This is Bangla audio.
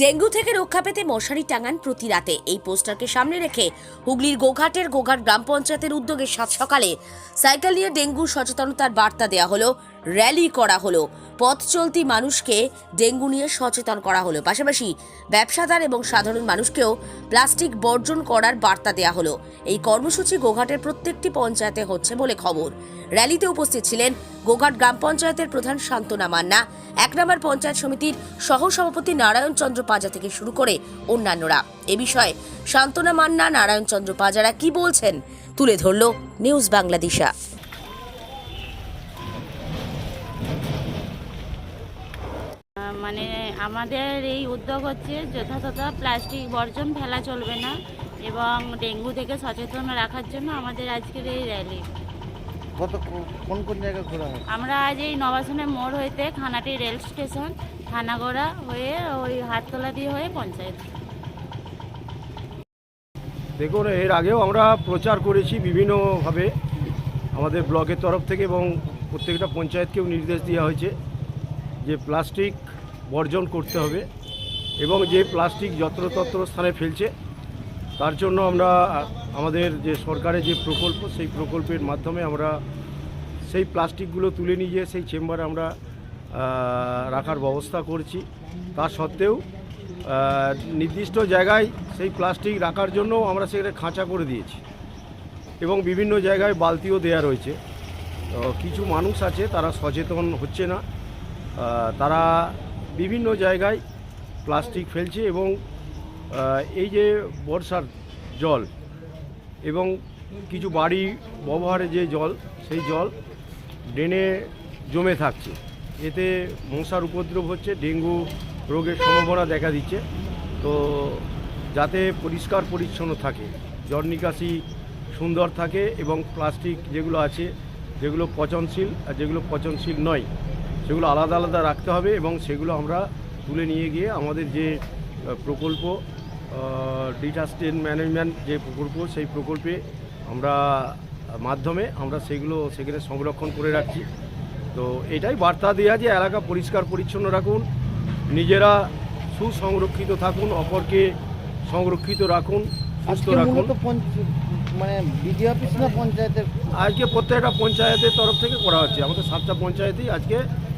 ডেঙ্গু থেকে রক্ষা পেতে মশারি টাঙান প্রতি রাতে। এই পোস্টারকে সামনে রেখে হুগলির গোঘাটের গোঘাট গ্রাম পঞ্চায়েতের উদ্যোগে সাত সকালে সাইকেল নিয়ে ডেঙ্গু সচেতনতার বার্তা দেওয়া হলো। র্যালি করা হলো। পথ চলতি মানুষকে ডেঙ্গু নিয়ে সচেতন করা হলো। পাশাপাশি ব্যবসাদার এবং সাধারণ মানুষকেও প্লাস্টিক বর্জন করার বার্তা দেওয়া হলো। এই কর্মসূচি গোঘাটের প্রত্যেকটি পঞ্চায়েতে হচ্ছে বলে খবর। র্যালিতে উপস্থিত ছিলেন গোঘাট গ্রাম পঞ্চায়েতের প্রধান শান্তনা মান্না, এক নম্বর পঞ্চায়েত সমিতির সহ সভাপতি নারায়ণ চন্দ্র পাজা থেকে শুরু করে অন্যান্যরা। এ বিষয়ে শান্তনা মান্না, নারায়ণ চন্দ্র পাজারা কি বলছেন তুলে ধরল নিউজ বাংলাদেশা। মানে আমাদের এই উদ্যোগ হচ্ছে যথাযথ প্লাস্টিক বর্জন ফেলা চলবে না এবং ডেঙ্গু থেকে সচেতন রাখার জন্য আমাদের আজকের এই র্যালি। কত কোন কোন জায়গায় ঘোরা হয়? আমরা আজ এই নবাসনের মোড় হইতে খানাটি রেল স্টেশন থানাগড়া হয়ে ওই হাততলা দিয়ে হয়ে পঞ্চায়েত। দেখুন এর আগেও আমরা প্রচার করেছি বিভিন্নভাবে আমাদের ব্লকের তরফ থেকে এবং প্রত্যেকটা পঞ্চায়েতকেও নির্দেশ দেওয়া হয়েছে যে প্লাস্টিক বর্জন করতে হবে এবং যে প্লাস্টিক যত্রতত্র স্থানে ফেলছে, তার জন্য আমরা, আমাদের যে সরকারের যে প্রকল্প, সেই প্রকল্পের মাধ্যমে আমরা সেই প্লাস্টিকগুলো তুলে নিয়ে সেই চেম্বারে আমরা রাখার ব্যবস্থা করছি। তা সত্ত্বেও নির্দিষ্ট জায়গায় সেই প্লাস্টিক রাখার জন্য আমরা সেখানে খাঁচা করে দিয়েছি এবং বিভিন্ন জায়গায় বালতিও দেয়া রয়েছে। কিছু মানুষ আছে, তারা সচেতন হচ্ছে না। তারা বিভিন্ন জায়গায় প্লাস্টিক ফেলছে এবং এই যে বর্ষার জল এবং কিছু বাড়ি ব্যবহারে যে জল, সেই জল ড্রেনে জমে থাকছে। এতে মশার উপদ্রব হচ্ছে, ডেঙ্গু রোগের সম্ভাবনা দেখা দিচ্ছে। তো যাতে পরিষ্কার পরিচ্ছন্ন থাকে জল নিকাশি সুন্দর থাকে এবং প্লাস্টিক যেগুলো আছে, যেগুলো পচনশীল আর যেগুলো পচনশীল নয় সেগুলো আলাদা আলাদা রাখতে হবে এবং সেগুলো আমরা তুলে নিয়ে গিয়ে আমাদের যে প্রকল্প ডিটাস্টেন ম্যানেজমেন্ট যে প্রকল্প সেই প্রকল্পে আমরা মাধ্যমে আমরা সেগুলো সেখানে সংরক্ষণ করে রাখছি। তো এটাই বার্তা দেওয়া যে এলাকা পরিষ্কার পরিচ্ছন্ন রাখুন নিজেরা সুসংরক্ষিত থাকুন অপরকে সংরক্ষিত রাখুন সুস্থ রাখুন। মানে বিডি অফিস না পঞ্চায়েতের? আজকে প্রত্যেকটা পঞ্চায়েতের তরফ থেকে করা হচ্ছে। আমাদের সাতটা পঞ্চায়েতেই আজকে